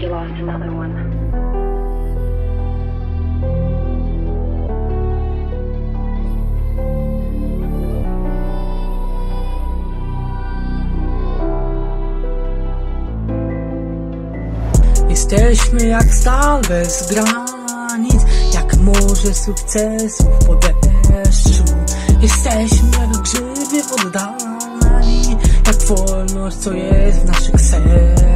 you lost another one. Jesteśmy jak stal bez granic Jak morze sukcesów po deszczu Jesteśmy jak grzyby w Jak wolność co jest w naszych sercach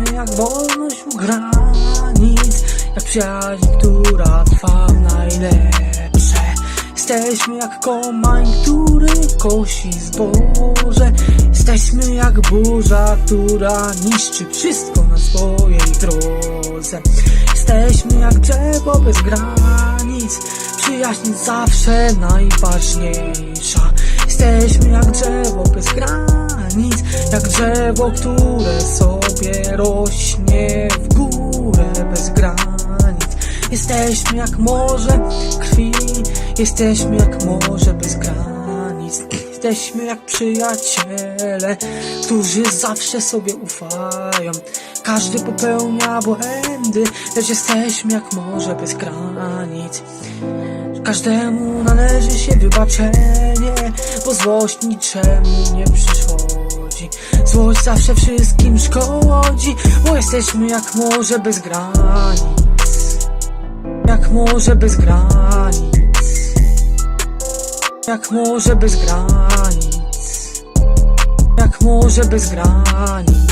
Jesteśmy jak wolność u granic Jak przyjaźń, która trwa najlepsze. Jesteśmy jak komań, który kosi zboże. Jesteśmy jak burza, która niszczy wszystko na swojej drodze. Jesteśmy jak drzewo bez granic. Przyjaźń zawsze najważniejsza. Jesteśmy jak drzewo bez granic Jak drzewo, które sobie rośnie w górę bez granic. Jesteśmy jak morze krwi Jesteśmy jak morze bez granic. Jesteśmy jak przyjaciele Którzy zawsze sobie ufają. Każdy popełnia błędy Lecz jesteśmy jak morze bez granic. Każdemu należy się wybaczenie Bo złość niczemu nie Złość zawsze wszystkim szkodzi. Bo jesteśmy jak morze bez granic. Jak morze bez granic. Jak morze bez granic. Jak morze bez granic